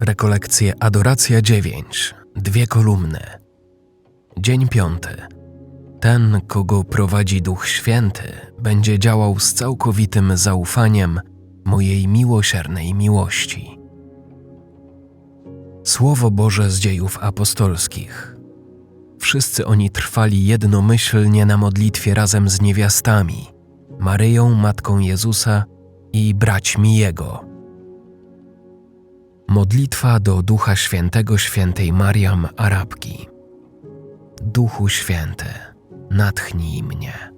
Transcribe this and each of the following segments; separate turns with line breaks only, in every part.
Rekolekcje Adoracja 9, dwie kolumny. Dzień piąty. Ten, kogo prowadzi Duch Święty, będzie działał z całkowitym zaufaniem mojej miłosiernej miłości. Słowo Boże z dziejów apostolskich. Wszyscy oni trwali jednomyślnie na modlitwie razem z niewiastami, Maryją, matką Jezusa i braćmi Jego. Modlitwa do Ducha Świętego Świętej Mariam Arabki. Duchu Święty, natchnij mnie.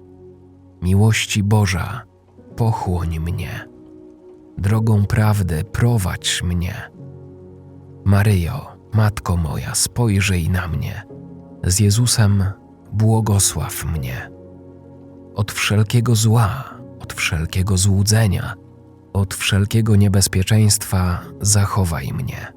Miłości Boża, pochłoń mnie. Drogą prawdy prowadź mnie. Maryjo, Matko moja, spojrzyj na mnie. Z Jezusem błogosław mnie. Od wszelkiego zła, od wszelkiego złudzenia, od wszelkiego niebezpieczeństwa zachowaj mnie.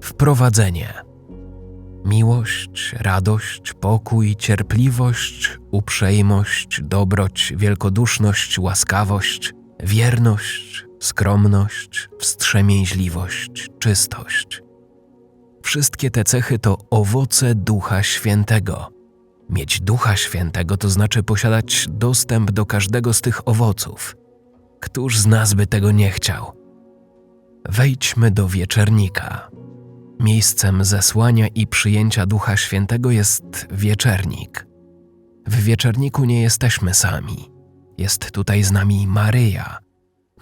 Wprowadzenie. Miłość, radość, pokój, cierpliwość, uprzejmość, dobroć, wielkoduszność, łaskawość, wierność, skromność, wstrzemięźliwość, czystość. Wszystkie te cechy to owoce Ducha Świętego. Mieć Ducha Świętego to znaczy posiadać dostęp do każdego z tych owoców. Któż z nas by tego nie chciał? Wejdźmy do wieczernika. Miejscem zesłania i przyjęcia Ducha Świętego jest wieczernik. W wieczerniku nie jesteśmy sami. Jest tutaj z nami Maryja.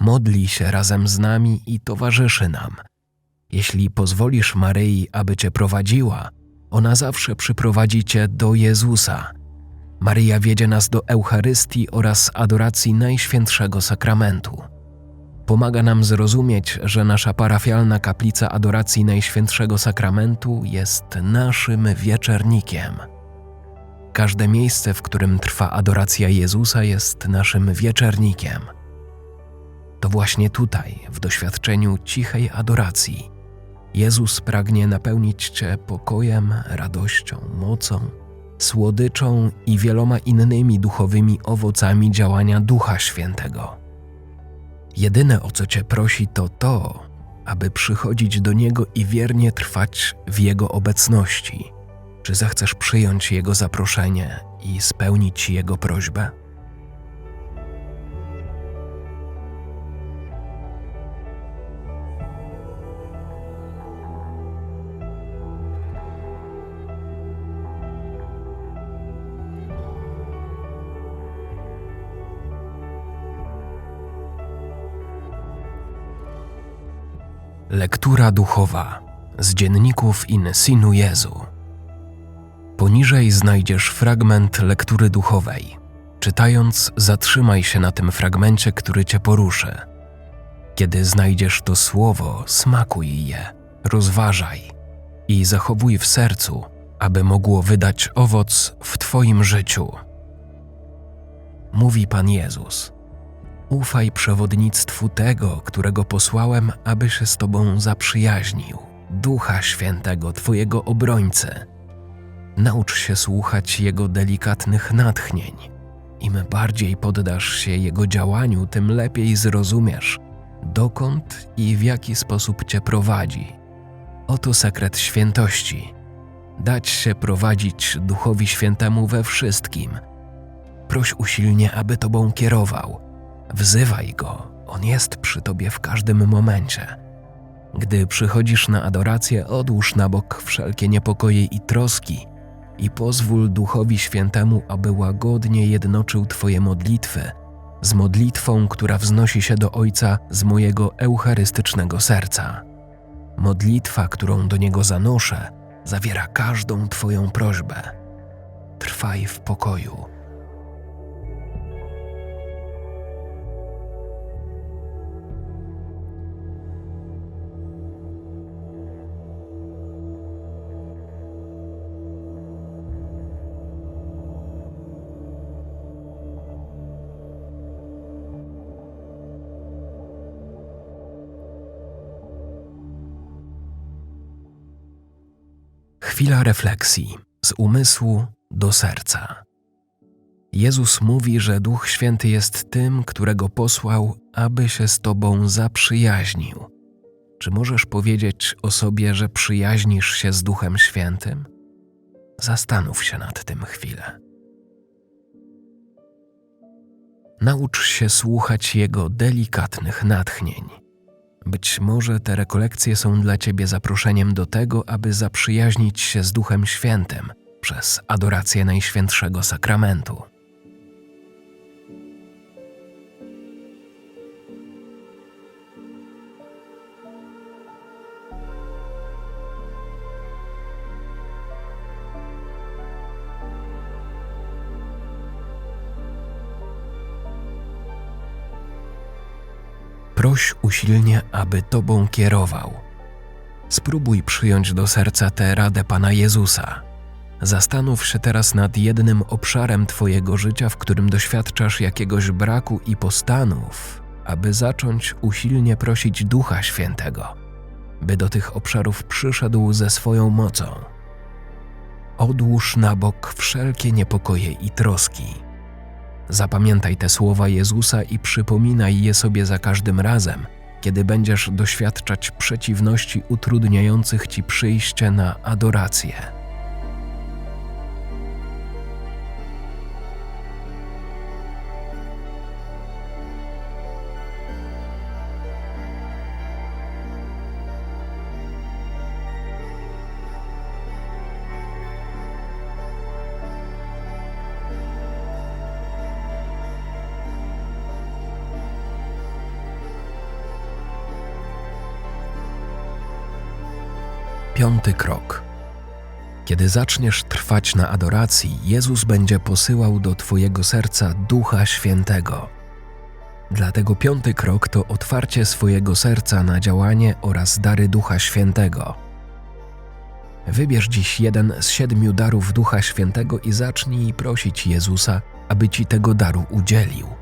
Modli się razem z nami i towarzyszy nam. Jeśli pozwolisz Maryi, aby cię prowadziła, ona zawsze przyprowadzi cię do Jezusa. Maryja wiedzie nas do Eucharystii oraz adoracji Najświętszego Sakramentu pomaga nam zrozumieć, że nasza parafialna kaplica adoracji Najświętszego Sakramentu jest naszym wieczernikiem. Każde miejsce, w którym trwa adoracja Jezusa, jest naszym wieczernikiem. To właśnie tutaj, w doświadczeniu cichej adoracji, Jezus pragnie napełnić Cię pokojem, radością, mocą, słodyczą i wieloma innymi duchowymi owocami działania Ducha Świętego. Jedyne o co Cię prosi to to, aby przychodzić do Niego i wiernie trwać w Jego obecności. Czy zechcesz przyjąć Jego zaproszenie i spełnić Jego prośbę? Lektura duchowa z dzienników in sinu Jezu. Poniżej znajdziesz fragment lektury duchowej. Czytając, zatrzymaj się na tym fragmencie, który cię poruszy. Kiedy znajdziesz to słowo, smakuj je, rozważaj i zachowuj w sercu, aby mogło wydać owoc w Twoim życiu. Mówi Pan Jezus. Ufaj przewodnictwu tego, którego posłałem, aby się z Tobą zaprzyjaźnił, Ducha Świętego, Twojego obrońcy. Naucz się słuchać Jego delikatnych natchnień. Im bardziej poddasz się Jego działaniu, tym lepiej zrozumiesz, dokąd i w jaki sposób Cię prowadzi. Oto sekret świętości. Dać się prowadzić Duchowi Świętemu we wszystkim. Proś usilnie, aby Tobą kierował – Wzywaj go, on jest przy tobie w każdym momencie. Gdy przychodzisz na adorację, odłóż na bok wszelkie niepokoje i troski i pozwól Duchowi Świętemu, aby łagodnie jednoczył Twoje modlitwy z modlitwą, która wznosi się do Ojca z mojego eucharystycznego serca. Modlitwa, którą do Niego zanoszę, zawiera każdą Twoją prośbę. Trwaj w pokoju. Chwila refleksji z umysłu do serca. Jezus mówi, że Duch Święty jest tym, którego posłał, aby się z Tobą zaprzyjaźnił. Czy możesz powiedzieć o sobie, że przyjaźnisz się z Duchem Świętym? Zastanów się nad tym chwilę. Naucz się słuchać Jego delikatnych natchnień. Być może te rekolekcje są dla Ciebie zaproszeniem do tego, aby zaprzyjaźnić się z Duchem Świętym przez adorację Najświętszego Sakramentu. Proś usilnie, aby Tobą kierował. Spróbuj przyjąć do serca tę radę Pana Jezusa. Zastanów się teraz nad jednym obszarem Twojego życia, w którym doświadczasz jakiegoś braku i postanów, aby zacząć usilnie prosić Ducha Świętego, by do tych obszarów przyszedł ze swoją mocą. Odłóż na bok wszelkie niepokoje i troski Zapamiętaj te słowa Jezusa i przypominaj je sobie za każdym razem, kiedy będziesz doświadczać przeciwności utrudniających ci przyjście na adorację. Piąty krok. Kiedy zaczniesz trwać na adoracji, Jezus będzie posyłał do Twojego serca Ducha Świętego. Dlatego piąty krok to otwarcie swojego serca na działanie oraz dary Ducha Świętego. Wybierz dziś jeden z siedmiu darów Ducha Świętego i zacznij prosić Jezusa, aby Ci tego daru udzielił.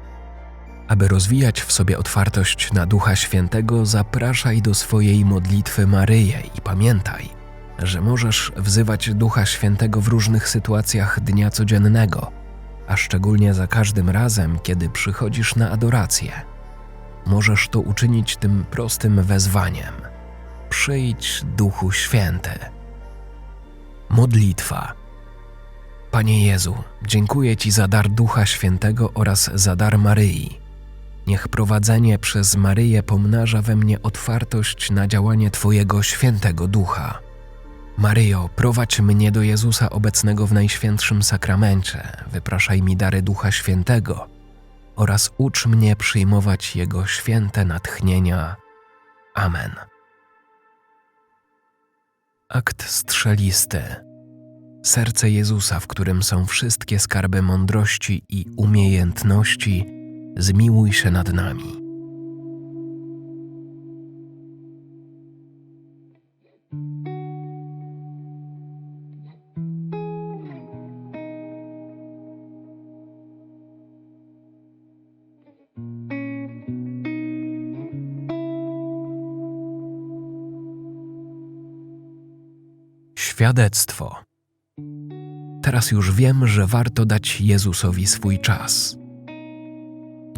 Aby rozwijać w sobie otwartość na Ducha Świętego, zapraszaj do swojej modlitwy Maryję i pamiętaj, że możesz wzywać Ducha Świętego w różnych sytuacjach dnia codziennego, a szczególnie za każdym razem, kiedy przychodzisz na adorację. Możesz to uczynić tym prostym wezwaniem: Przyjdź, Duchu Święty. Modlitwa. Panie Jezu, dziękuję Ci za dar Ducha Świętego oraz za dar Maryi. Niech prowadzenie przez Maryję pomnaża we mnie otwartość na działanie Twojego świętego ducha. Maryjo, prowadź mnie do Jezusa obecnego w Najświętszym Sakramencie, wypraszaj mi dary Ducha Świętego oraz ucz mnie przyjmować Jego święte natchnienia. Amen. Akt strzelisty. Serce Jezusa, w którym są wszystkie skarby mądrości i umiejętności, zmiłuj się nad nami. Świadectwo. Teraz już wiem, że warto dać Jezusowi swój czas.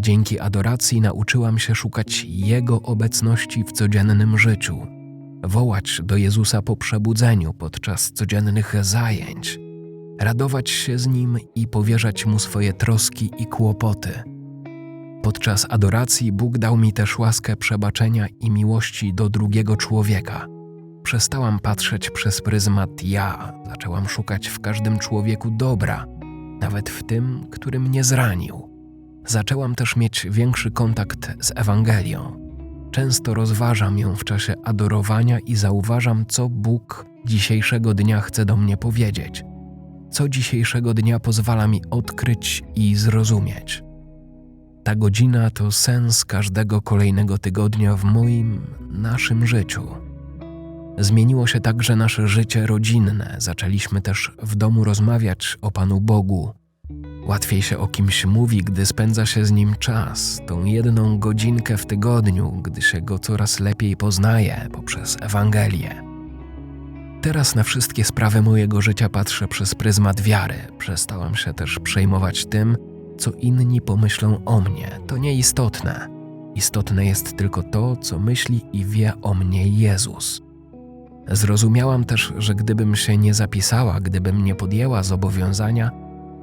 Dzięki adoracji nauczyłam się szukać Jego obecności w codziennym życiu, wołać do Jezusa po przebudzeniu podczas codziennych zajęć, radować się z Nim i powierzać Mu swoje troski i kłopoty. Podczas adoracji Bóg dał mi też łaskę przebaczenia i miłości do drugiego człowieka. Przestałam patrzeć przez pryzmat ja, zaczęłam szukać w każdym człowieku dobra, nawet w tym, który mnie zranił. Zaczęłam też mieć większy kontakt z Ewangelią. Często rozważam ją w czasie adorowania i zauważam, co Bóg dzisiejszego dnia chce do mnie powiedzieć, co dzisiejszego dnia pozwala mi odkryć i zrozumieć. Ta godzina to sens każdego kolejnego tygodnia w moim, naszym życiu. Zmieniło się także nasze życie rodzinne. Zaczęliśmy też w domu rozmawiać o Panu Bogu, Łatwiej się o kimś mówi, gdy spędza się z nim czas, tą jedną godzinkę w tygodniu, gdy się go coraz lepiej poznaje poprzez Ewangelię. Teraz na wszystkie sprawy mojego życia patrzę przez pryzmat wiary. Przestałam się też przejmować tym, co inni pomyślą o mnie. To nieistotne. Istotne jest tylko to, co myśli i wie o mnie Jezus. Zrozumiałam też, że gdybym się nie zapisała, gdybym nie podjęła zobowiązania,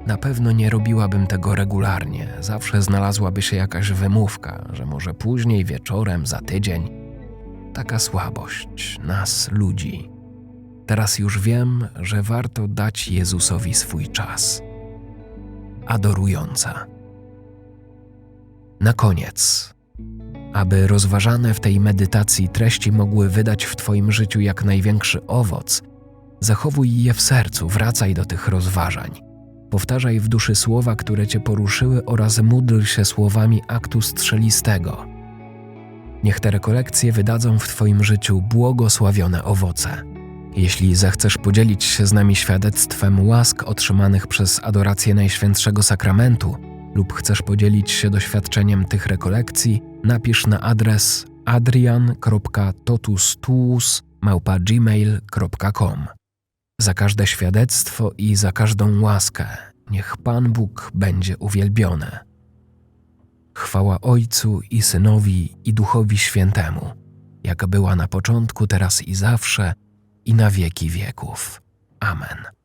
na pewno nie robiłabym tego regularnie. Zawsze znalazłaby się jakaś wymówka, że może później, wieczorem, za tydzień. Taka słabość nas, ludzi. Teraz już wiem, że warto dać Jezusowi swój czas. Adorująca. Na koniec, aby rozważane w tej medytacji treści mogły wydać w Twoim życiu jak największy owoc, zachowuj je w sercu, wracaj do tych rozważań. Powtarzaj w duszy słowa, które Cię poruszyły oraz módl się słowami aktu strzelistego. Niech te rekolekcje wydadzą w Twoim życiu błogosławione owoce. Jeśli zechcesz podzielić się z nami świadectwem łask otrzymanych przez adorację Najświętszego Sakramentu lub chcesz podzielić się doświadczeniem tych rekolekcji, napisz na adres adrian.totustuus.gmail.com Za każde świadectwo i za każdą łaskę niech Pan Bóg będzie uwielbiony. Chwała Ojcu i Synowi i Duchowi Świętemu, jak była na początku, teraz i zawsze, i na wieki wieków. Amen.